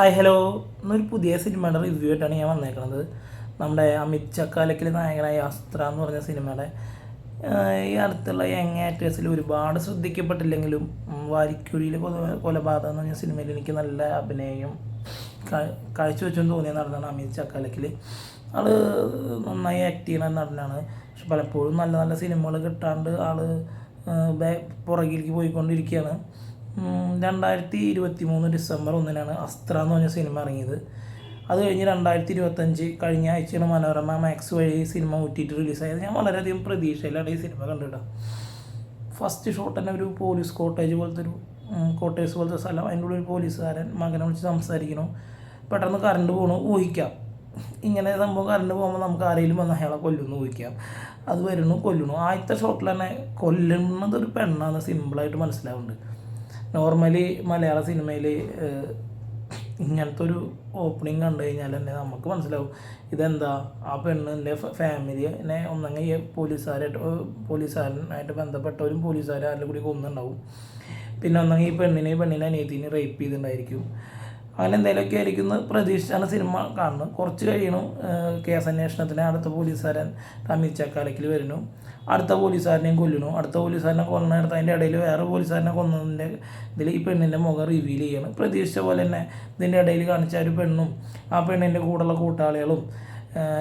Hi hello. എന്നൊരു പുതിയ സിനിമയുടെ റിവ്യൂ ആയിട്ടാണ് ഞാൻ വന്നേക്കുന്നത് നമ്മുടെ അമിത് ചക്കാലക്കിൽ നായകനായ അസ്ത്ര എന്ന് പറഞ്ഞ സിനിമയുടെ ഈ അടുത്തുള്ള യങ് ആക്ടേഴ്സിൽ ഒരുപാട് ശ്രദ്ധിക്കപ്പെട്ടില്ലെങ്കിലും വാരിക്കുഴിയിലെ കൊലപാതകം എന്ന് പറഞ്ഞ സിനിമയിൽ എനിക്ക് നല്ല അഭിനയം കാഴ്ചവെച്ചു തോന്നിയ നടനാണ് അമിത് ചക്കാലക്കിൽ ആൾ നന്നായി ആക്ട് ചെയ്യുന്ന നടനാണ്. പക്ഷെ പലപ്പോഴും നല്ല നല്ല സിനിമകൾ കിട്ടാണ്ട് ആൾ പുറകിലേക്ക് പോയിക്കൊണ്ടിരിക്കുകയാണ്. രണ്ടായിരത്തി ഇരുപത്തി മൂന്ന് ഡിസംബർ ഒന്നിനാണ് അസ്ത്ര എന്ന് പറഞ്ഞ സിനിമ ഇറങ്ങിയത്. അത് കഴിഞ്ഞ് രണ്ടായിരത്തി ഇരുപത്തഞ്ച് കഴിഞ്ഞ ആഴ്ചയാണ് മനോരമ മാക്സ് വഴി സിനിമ ഊറ്റിയിട്ട് റിലീസായത് ഞാൻ വളരെയധികം പ്രതീക്ഷയിലാണ് ഈ സിനിമ കണ്ടിട്ട് ഫസ്റ്റ് ഷോട്ട് തന്നെ ഒരു പോലീസ് കോട്ടേജ് പോലത്തെ ഒരു കോട്ടേഴ്സ് പോലത്തെ സ്ഥലം. അതിന്റെ ഉള്ളിൽ പോലീസുകാരൻ മകനെ വിളിച്ച് സംസാരിക്കണം പെട്ടെന്ന് കറണ്ട് പോകണു ഊഹിക്കാം. ഇങ്ങനെ സംഭവം കറണ്ട് പോകുമ്പോൾ നമുക്ക് ആരെങ്കിലും വന്ന് അയാളെ കൊല്ലുന്നു ഊഹിക്കാം. അത് വരുന്നു കൊല്ലുന്നു. ആദ്യത്തെ ഷോട്ടിൽ തന്നെ കൊല്ലുന്നത് ഒരു പെണ്ണാണ് സിമ്പിളായിട്ട് മനസ്സിലാവുന്നുണ്ട്. നോർമലി മലയാള സിനിമയിൽ ഇങ്ങനത്തെ ഒരു ഓപ്പണിങ് കണ്ടു കഴിഞ്ഞാൽ തന്നെ നമുക്ക് മനസ്സിലാവും. ഇതെന്താ? ആ പെണ്ണിന്റെ ഫാമിലിനെ ഒന്നെങ്കിൽ പോലീസുകാരായിട്ട് പോലീസുകാരനായിട്ട് ബന്ധപ്പെട്ടവരും പോലീസുകാരും ആരുടെ കൂടി കൊന്നുണ്ടാവും. പിന്നെ ഒന്നെങ്കിൽ ഈ പെണ്ണിനെ പെണ്ണിനെ അനിയത്തിനെ റേപ്പ് ചെയ്തിട്ടുണ്ടായിരിക്കും. അങ്ങനെ എന്തെങ്കിലുമൊക്കെ ആയിരിക്കും എന്ന് പ്രതീക്ഷിച്ചാണ് സിനിമ കാണുന്നത്. കുറച്ച് കഴിയണം. കേസ് അന്വേഷണത്തിന് അടുത്ത പോലീസുകാരൻ തമ്മിൽ ചക്കാലക്കിൽ വരുന്നു. അടുത്ത പോലീസുകാരനെയും കൊല്ലുന്നു. അടുത്ത പോലീസുകാരനെ കൊന്നിടത്ത് അതിന്റെ ഇടയിൽ വേറെ പോലീസുകാരനെ കൊന്നതിന്റെ ഇതിൽ ഈ പെണ്ണിന്റെ മുഖം റിവീൽ ചെയ്യണം. പ്രതീക്ഷിച്ച പോലെ തന്നെ ഇതിന്റെ ഇടയിൽ കാണിച്ച ഒരു പെണ്ണും ആ പെണ്ണിന്റെ കൂടെയുള്ള കൂട്ടാളികളും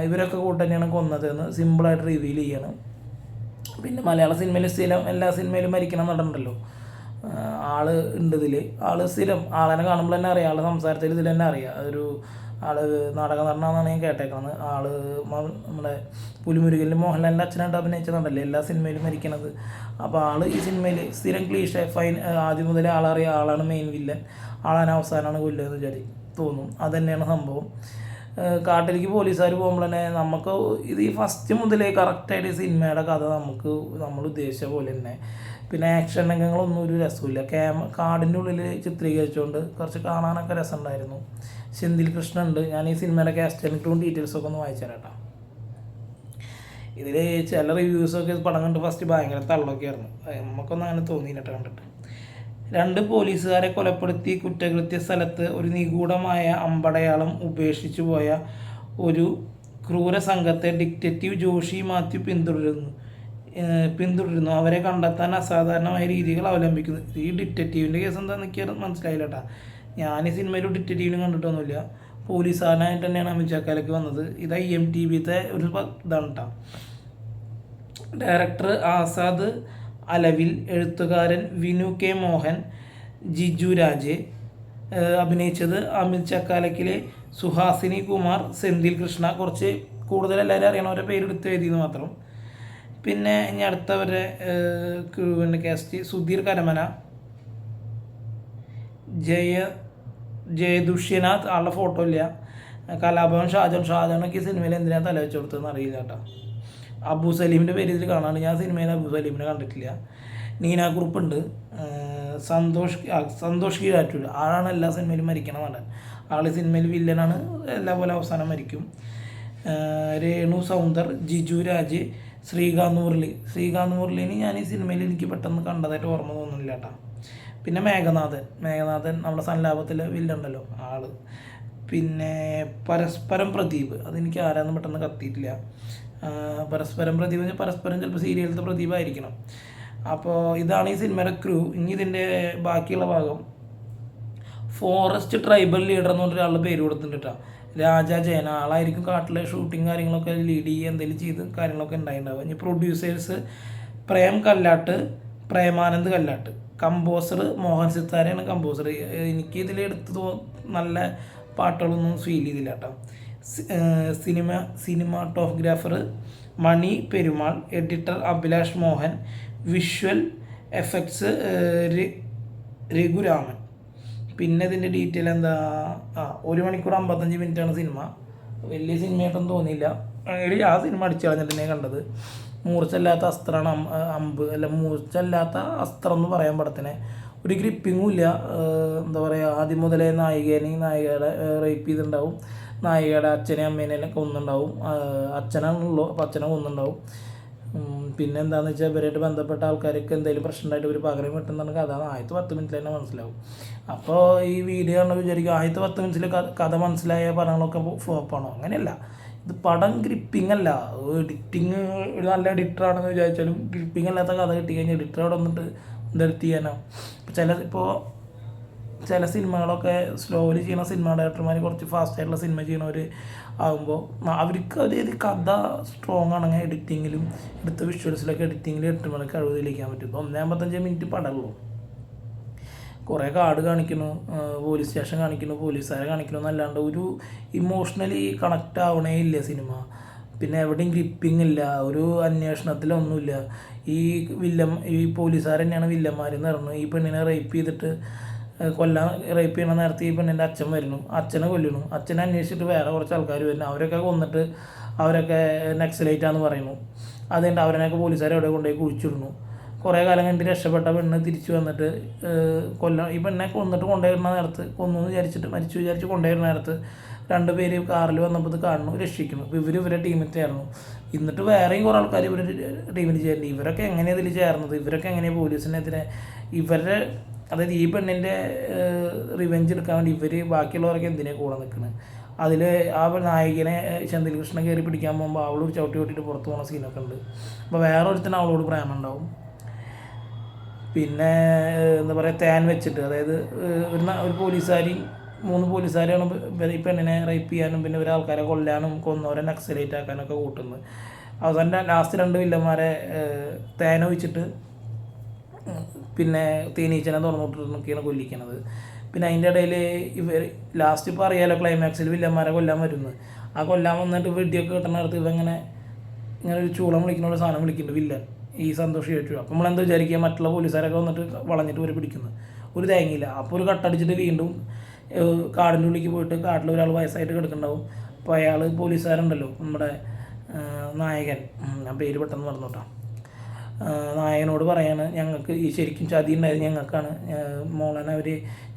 ഇവരൊക്കെ കൂട്ട് തന്നെയാണ് കൊന്നതെന്ന് സിമ്പിളായിട്ട് റിവീൽ ചെയ്യണം. പിന്നെ മലയാള സിനിമയിൽ സ്ഥിരം എല്ലാ സിനിമയിലും മരിക്കണം നടണ്ടല്ലോ ആൾ ഉണ്ട് ഇതിൽ ആൾ സ്ഥിരം ആളെന്നെ കാണുമ്പോൾ തന്നെ അറിയാം. ആളെ സംസാരത്തിൽ ഇതിൽ തന്നെ അറിയാം. അതൊരു ആൾ നാടകം നടനാണെന്നാണ് ഞാൻ കേട്ടേക്കുന്നത് ആൾ നമ്മുടെ പുലിമുരുകലിൽ മോഹൻലാലിന്റെ അച്ഛനായിട്ട് അഭിനയിച്ച നടല്ലേ എല്ലാ സിനിമയിലും മരിക്കണത്. അപ്പോൾ ആൾ ഈ സിനിമയിൽ സ്ഥിരം ക്ലീഷ ഫൈൻ ആദ്യം മുതൽ ആളറിയാം ആളാണ് മെയിൻ വില്ലൻ ആളാണ് അവസാനമാണ് കൊല്ലുക എന്ന് വിചാരി തോന്നും. അത് തന്നെയാണ് സംഭവം. കാട്ടിലേക്ക് പോലീസുകാർ പോകുമ്പോൾ തന്നെ നമുക്ക് ഇത് ഈ ഫസ്റ്റ് മുതലേ കറക്റ്റായിട്ട് സിനിമയുടെ കഥ നമുക്ക് നമ്മൾ ഉദ്ദേശിച്ച പോലെ തന്നെ. പിന്നെ ആക്ഷൻ രംഗങ്ങളൊന്നും ഒരു രസമില്ല ക്യാമ കാടിന്റെ ഉള്ളിൽ ചിത്രീകരിച്ചുകൊണ്ട് കുറച്ച് കാണാനൊക്കെ രസമുണ്ടായിരുന്നു. സെന്തിൽ കൃഷ്ണ ഉണ്ട് ഞാൻ ഈ സിനിമയുടെ കാസ്റ്റിനും ഡീറ്റെയിൽസൊക്കെ ഒന്ന് വായിച്ചു തരാം ഇതിൽ ചില റിവ്യൂസൊക്കെ പടം കണ്ട് ഫസ്റ്റ് ഭയങ്കര തള്ളൊക്കെ ആയിരുന്നു നമുക്കൊന്നും അങ്ങനെ തോന്നിയില്ല കണ്ടിട്ട്. രണ്ട് പോലീസുകാരെ കൊലപ്പെടുത്തി കുറ്റകൃത്യ സ്ഥലത്ത് ഒരു നിഗൂഢമായ അമ്പടയാളം ഉപേക്ഷിച്ചു പോയ ഒരു ക്രൂര സംഘത്തെ ഡിക്റ്റേറ്റീവ് ജോഷി മാത്യു പിന്തുടരുന്നു. പിന്തുടരുന്നു. അവരെ കണ്ടെത്താൻ അസാധാരണമായ രീതികൾ അവലംബിക്കുന്നു. ഈ ഡിറ്റക്റ്റീവിന്റെ കേസ് എന്താണെന്ന് എനിക്ക് മനസ്സിലായില്ല കേട്ടാ ഞാൻ ഈ സിനിമയിൽ ഡിറ്റക്റ്റീവിനും കണ്ടിട്ടൊന്നുമില്ല. പോലീസുകാരനായിട്ട് തന്നെയാണ് അമിത് ചക്കാലക്ക് വന്നത്. ഇത് ഐ എം ടി വിത്തെ ഒരു ഇതാണ് കേട്ടോ ഡയറക്ടർ ആസാദ് അലവിൽ എഴുത്തുകാരൻ വിനു കെ മോഹൻ ജിജു രാജ് അഭിനയിച്ചത് അമിത് ചക്കാലക്കിലെ സുഹാസിനി കുമാർ സെന്തിൽ കൃഷ്ണ. കുറച്ച് കൂടുതൽ എല്ലാവരും അറിയണവരെ പേരെടുത്ത് എഴുതിയെന്ന് മാത്രം. പിന്നെ ഇനി അടുത്തവരെ ക്രൂവിന്റെ കാസ്റ്റ് സുധീർ കരമന ജയ ജയദുഷ്യനാഥ്. ആളുടെ ഫോട്ടോ ഇല്ല. കലാഭവൻ ഷാജൻ ഷാജാനൊക്കെ ഈ സിനിമയിൽ എന്തിനാണ് തലവെച്ചു കൊടുത്തതെന്ന് അറിയില്ല കേട്ടോ. അബു സലീമിന്റെ പേര് ഇതിൽ കാണാണ്ട് ഞാൻ സിനിമയിൽ അബു സലീമിനെ കണ്ടിട്ടില്ല. നീന കുറുപ്പുണ്ട് സന്തോഷ് സന്തോഷ് കീഴാറ്റൂർ ആളാണ് എല്ലാ സിനിമയിലും മരിക്കണ നടൻ ആൾ സിനിമയിൽ വില്ലനാണ് എല്ലാ പോലെ അവസാനം മരിക്കും. രേണു സൗന്ദർ ജിജു രാജ് ശ്രീകാന്ത് മുരളി. ശ്രീകാന്ത് മുരളീനെ ഞാൻ ഈ സിനിമയിൽ എനിക്ക് പെട്ടെന്ന് കണ്ടതായിട്ട് ഓർമ്മ തോന്നുന്നില്ല കേട്ടോ. പിന്നെ മേഘനാഥൻ. മേഘനാഥൻ നമ്മുടെ സൻലാഭത്തിലെ വില്ലുണ്ടല്ലോ ആൾ. പിന്നെ പരസ്പരം പ്രദീപ്. അതെനിക്ക് ആരാന്ന് പെട്ടെന്ന് കത്തിയിട്ടില്ല. പരസ്പരം പ്രതിഭ പരസ്പരം ചിലപ്പോൾ സീരിയലത്തെ ആയിരിക്കണം അപ്പോൾ ഇതാണ് ഈ സിനിമയുടെ ക്രൂ ഇനി ഇതിന്റെ ബാക്കിയുള്ള ഭാഗം ഫോറസ്റ്റ് ട്രൈബൽ ലീഡർ എന്ന് പറഞ്ഞ ഒരാളുടെ പേര് കൊടുത്തിട്ടുണ്ട് കേട്ടോ രാജ ജയന. ആളായിരിക്കും കാട്ടിലെ ഷൂട്ടിങ് കാര്യങ്ങളൊക്കെ ലീഡ് ചെയ്യുക എന്തെങ്കിലും ചെയ്ത് കാര്യങ്ങളൊക്കെ ഉണ്ടായിട്ടുണ്ടാവുക ഇനി പ്രൊഡ്യൂസേഴ്സ് പ്രേം കല്ലാട്ട് പ്രേമാനന്ദ് കല്ലാട്ട്. കമ്പോസർ മോഹൻ സിത്താരയാണ് കമ്പോസർ എനിക്ക് ഇതിൽ എടുത്ത് നല്ല പാട്ടുകളൊന്നും ഫീൽ ചെയ്തില്ല കേട്ടോ cinema cinematographer Mani Perumal editor Abhilash Mohan visual effects Raghuraman. പിന്നെ ഇതിന്റെ ഡീറ്റെയിൽ എന്താ? ആ ഒരു മണിക്കൂർ അമ്പത്തഞ്ച് മിനിറ്റാണ് സിനിമ. വലിയ സിനിമയായിട്ടൊന്നും തോന്നിയില്ല. അങ്ങനെ ആ സിനിമ അടിച്ചു കളഞ്ഞിട്ട് കണ്ടത്. മൂർച്ചല്ലാത്ത അസ്ത്രമാണ് അമ്പ് അല്ല മൂർച്ചല്ലാത്ത അസ്ത്രം എന്ന് പറയാൻ പടത്തിനെ ഒരു ഗ്രിപ്പിങ്ങും ഇല്ല. എന്താ പറയുക ആദ്യം മുതലേ നായികേനെയും നായികയുടെ റേപ്പ് ചെയ്തിട്ടുണ്ടാവും. നായികയുടെ അച്ഛനെയും അമ്മേനെയും കൊന്നുണ്ടാവും. ആഹ് അച്ഛനാണുള്ളൂ അപ്പോൾ അച്ഛനെ കൊന്നുണ്ടാവും. പിന്നെ എന്താണെന്ന് വെച്ചാൽ ഇവരായിട്ട് ബന്ധപ്പെട്ട ആൾക്കാർക്ക് എന്തെങ്കിലും പ്രശ്നം ഉണ്ടായിട്ട് ഇവർ പകരം കിട്ടുന്നതാണ് കഥ ആദ്യത്തെ പത്ത് മിനിറ്റിൽ തന്നെ മനസ്സിലാവും. അപ്പോൾ ഈ വീഡിയോ കണ്ട് വിചാരിക്കും ആദ്യത്തെ പത്ത് മിനിറ്റിൽ കഥ മനസ്സിലായ പടങ്ങളൊക്കെ ഫ്ലോപ്പാണോ അങ്ങനെയല്ല. ഇത് പടം ഗ്രിപ്പിംഗ് അല്ല. എഡിറ്റിങ് ഒരു നല്ല എഡിറ്റർ ആണെന്ന് വിചാരിച്ചാലും ഗ്രിപ്പിംഗ് അല്ലാത്ത കഥ കിട്ടി കഴിഞ്ഞാൽ എഡിറ്റർ അവിടെ വന്നിട്ട് എന്തെടുത്ത് ചെയ്യാനാണ് ചില ഇപ്പോൾ ചില സിനിമകളൊക്കെ സ്ലോലി ചെയ്യുന്ന സിനിമ ഡയറക്ടർമാർ കുറച്ച് ഫാസ്റ്റ് ആയിട്ടുള്ള സിനിമ ചെയ്യുന്നവർ ആകുമ്പോൾ അവർക്ക് അതായത് കഥ സ്ട്രോങ് ആണെങ്കിൽ എഡിറ്റിങ്ങിലും എടുത്ത വിഷ്വൽസിലൊക്കെ എഡിറ്റിങ്ങിൽ എട്ട് മണിക്ക് കഴിവ് തെളിയിക്കാൻ പറ്റും. ഇപ്പോൾ ഒന്നേ അമ്പത്തഞ്ച് മിനിറ്റ് പടമുള്ളൂ കുറേ കാർഡ് കാണിക്കുന്നു പോലീസ് സ്റ്റേഷൻ കാണിക്കുന്നു പോലീസുകാരെ കാണിക്കുന്നു എന്നല്ലാണ്ട് ഒരു ഇമോഷണലി കണക്റ്റ് ആവണേ ഇല്ല സിനിമ പിന്നെ എവിടെയും ഗ്രിപ്പിംഗ് ഇല്ല ഒരു അന്വേഷണത്തിലൊന്നുമില്ല. ഈ വില്ലം ഈ പോലീസുകാർ തന്നെയാണ് വില്ലന്മാരെന്ന് പറഞ്ഞു ഈ പെണ്ണിനെ റേപ്പ് ചെയ്തിട്ട് കൊല്ലാൻ റേപ്പ് ചെയ്യണ നേരത്തെ ഈ പെണ്ണിന്റെ അച്ഛൻ വരുന്നു. അച്ഛനെ കൊല്ലുന്നു. അച്ഛനെ അന്വേഷിച്ചിട്ട് വേറെ കുറച്ച് ആൾക്കാർ വരുന്നു. അവരൊക്കെ കൊന്നിട്ട് അവരൊക്കെ നക്സലൈറ്റാന്ന് പറയുന്നു. അതുകൊണ്ട് അവരനെയൊക്കെ പോലീസുകാർ അവിടെ കൊണ്ടുപോയി കുഴിച്ചിടുന്നു. കുറേ കാലം കഴിഞ്ഞിട്ട് രക്ഷപ്പെട്ട പെണ്ണ് തിരിച്ചു വന്നിട്ട് കൊല്ലം ഈ പെണ്ണെ കൊന്നിട്ട് കൊണ്ടുവരുന്ന നേരത്ത് കൊന്നു വിചാരിച്ചിട്ട് മരിച്ചു വിചാരിച്ച് കൊണ്ടുവരുന്ന നേരത്ത് രണ്ട് പേര് കാറിൽ വന്നപ്പോൾ ഇത് കാണുന്നു രക്ഷിക്കുന്നു. ഇവർ ഇവരെ ടീമിൽ ചേർന്നു. എന്നിട്ട് വേറെയും കുറേ ആൾക്കാർ ഇവർ ടീമിൽ ചേരുന്നു. ഇവരൊക്കെ എങ്ങനെയാണ് ഇതിൽ ചേർന്നത്? ഇവരൊക്കെ എങ്ങനെയാണ് പോലീസിനെതിരെ ഇവരുടെ അതായത് ഈ പെണ്ണിന്റെ റിവെഞ്ച് എടുക്കാൻ വേണ്ടി ഇവർ ബാക്കിയുള്ളവരൊക്കെ എന്തിനാ കൂടെ നിൽക്കുന്നത് അതിൽ ആ നായകനെ ചെന്തിൽ കൃഷ്ണൻ കയറി പിടിക്കാൻ പോകുമ്പോൾ അവളൊരു ചവിട്ടി കൂട്ടിയിട്ട് പുറത്ത് പോകുന്ന സീനൊക്കെ ഉണ്ട്. അപ്പോൾ വേറെ ഒരുത്തന്നെ അവളോട് പ്രേമം ഉണ്ടാവും. പിന്നെ എന്താ പറയുക തേൻ വെച്ചിട്ട് അതായത് ഒരു ഒരു പോലീസുകാരി മൂന്ന് പോലീസുകാരാണ് ഈ പെണ്ണിനെ റേപ്പ് ചെയ്യാനും പിന്നെ ഒരാൾക്കാരെ കൊല്ലാനും കൊന്നവരെ നക്സലേറ്റ് ആക്കാനൊക്കെ കൂട്ടുന്നത്. അവസാനം ലാസ്റ്റ് രണ്ട് വില്ലന്മാരെ ഏഹ്, തേൻ ഒഴിച്ചിട്ട് പിന്നെ തേനീച്ചനെ തുറന്നിട്ടൊക്കെയാണ് കൊല്ലിക്കണത്. പിന്നെ അതിന്റെ ഇടയിൽ ഇവർ ലാസ്റ്റ് ഇപ്പോൾ അറിയാലോ ക്ലൈമാക്സിൽ വില്ലന്മാരെ കൊല്ലാൻ വരുന്നത്. ആ കൊല്ലാൻ വന്നിട്ട് വെടിയൊക്കെ നേരത്ത് ഇവങ്ങനെ ഇങ്ങനെ ഒരു ചൂളം വിളിക്കുന്ന ഒരു സാധനം വിളിക്കുന്നുണ്ട് വില്ലൻ. ഈ സന്തോഷം ഏറ്റു അപ്പോൾ നമ്മളെന്താ വിചാരിക്കുക? മറ്റുള്ള പോലീസുകാരൊക്കെ വന്നിട്ട് വളഞ്ഞിട്ട് ഒരു പിടിക്കുന്നത്. ഒരു തേങ്ങയില്ല. അപ്പോൾ ഒരു കട്ടടിച്ചിട്ട് വീണ്ടും കാടിന്റെ ഉള്ളിലേക്ക് പോയിട്ട് കാട്ടിൽ ഒരാൾ വയസ്സായിട്ട് കിടക്കുന്നുണ്ടാവും. അപ്പോൾ അയാൾ പോലീസുകാരുണ്ടല്ലോ നമ്മുടെ നായകൻ. ഞാൻ പേര് പെട്ടെന്ന് മറന്നോട്ടാ നായകനോട് പറയാണ് ഞങ്ങൾക്ക് ഈ ശരിക്കും ചതി ഉണ്ടായത് ഞങ്ങൾക്കാണ്. മോളനെ അവർ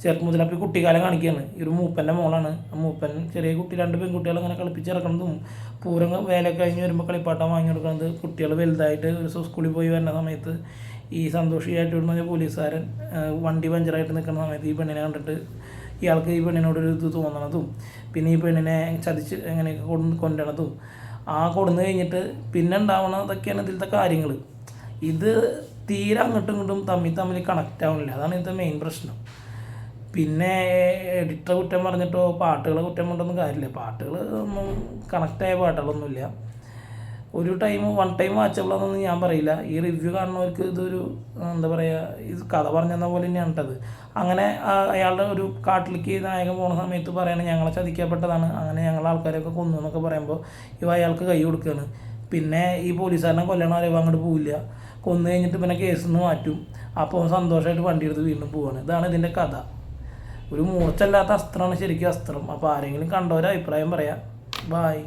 ചെറുപ്പം മുതൽ അപ്പോൾ കുട്ടിക്കാലം കാണിക്കുകയാണ് ഈ ഒരു മൂപ്പന്റെ മോളാണ്. ആ മൂപ്പൻ ചെറിയ കുട്ടി രണ്ട് പെൺകുട്ടികളെ അങ്ങനെ കളിപ്പിച്ചിറക്കണതും പൂരം വേല കഴിഞ്ഞ് വരുമ്പോൾ കളിപ്പാട്ടം വാങ്ങി കൊടുക്കുന്നത് കുട്ടികൾ വലുതായിട്ട് ഒരു സ്കൂളിൽ പോയി വരുന്ന സമയത്ത് ഈ സന്തോഷിയായിട്ട് വിടുന്ന പോലീസുകാരൻ വണ്ടി പഞ്ചറായിട്ട് നിൽക്കുന്ന സമയത്ത് ഈ പെണ്ണിനെ കണ്ടിട്ട് ഇയാൾക്ക് ഈ പെണ്ണിനോടൊരു ഇത് തോന്നണതും പിന്നെ ഈ പെണ്ണിനെ ചതിച്ച് എങ്ങനെയൊക്കെ കൊണ്ട് കൊണ്ടണതും ആ കൊടുന്നു കഴിഞ്ഞിട്ട് പിന്നെ ഉണ്ടാവണതൊക്കെയാണ് ഇതിലത്തെ കാര്യങ്ങൾ ഇത് തീരെ അങ്ങോട്ടും ഇങ്ങോട്ടും തമ്മിൽ തമ്മിൽ കണക്റ്റ് ആവുന്നില്ല അതാണ് ഇതിന്റെ മെയിൻ പ്രശ്നം. പിന്നെ എഡിറ്റർ കുറ്റം പറഞ്ഞിട്ടോ പാട്ടുകളെ കുറ്റം കൊണ്ടൊന്നും കാര്യമില്ല. പാട്ടുകൾ ഒന്നും കണക്റ്റായ പാട്ടുകളൊന്നുമില്ല. ഒരു ടൈം വൺ ടൈം വാച്ചബിളാണെന്നൊന്നും ഞാൻ പറയില്ല. ഈ റിവ്യൂ കാണുന്നവർക്ക് ഇതൊരു എന്താ പറയുക ഇത് കഥ പറഞ്ഞെന്ന പോലെ തന്നെയാണ് കേട്ടത് അങ്ങനെ അയാളുടെ ഒരു കാട്ടിലേക്ക് നായകൻ പോണ സമയത്ത് പറയണത് ഞങ്ങളെ ചതിക്കപ്പെട്ടതാണ്. അങ്ങനെ ഞങ്ങളെ ആൾക്കാരെയൊക്കെ കൊന്നു എന്നൊക്കെ പറയുമ്പോൾ ഇവ അയാൾക്ക് കൈ കൊടുക്കുകയാണ് പിന്നെ ഈ പോലീസുകാരനെ കൊല്ലണം വരെ അങ്ങോട്ട് പോവില്ല. കൊന്നു കഴിഞ്ഞിട്ട് പിന്നെ കേസിൽ നിന്ന് മാറ്റും അപ്പോൾ സന്തോഷമായിട്ട് വണ്ടി എടുത്ത് വീണ്ടും പോവാണ്. ഇതാണ് ഇതിന്റെ കഥ. ഒരു മൂർച്ചല്ലാത്ത അസ്ത്രമാണ് ശരിക്കും അസ്ത്രം. അപ്പോൾ ആരെങ്കിലും കണ്ടവരഭിപ്രായം പറയാം. ബായ്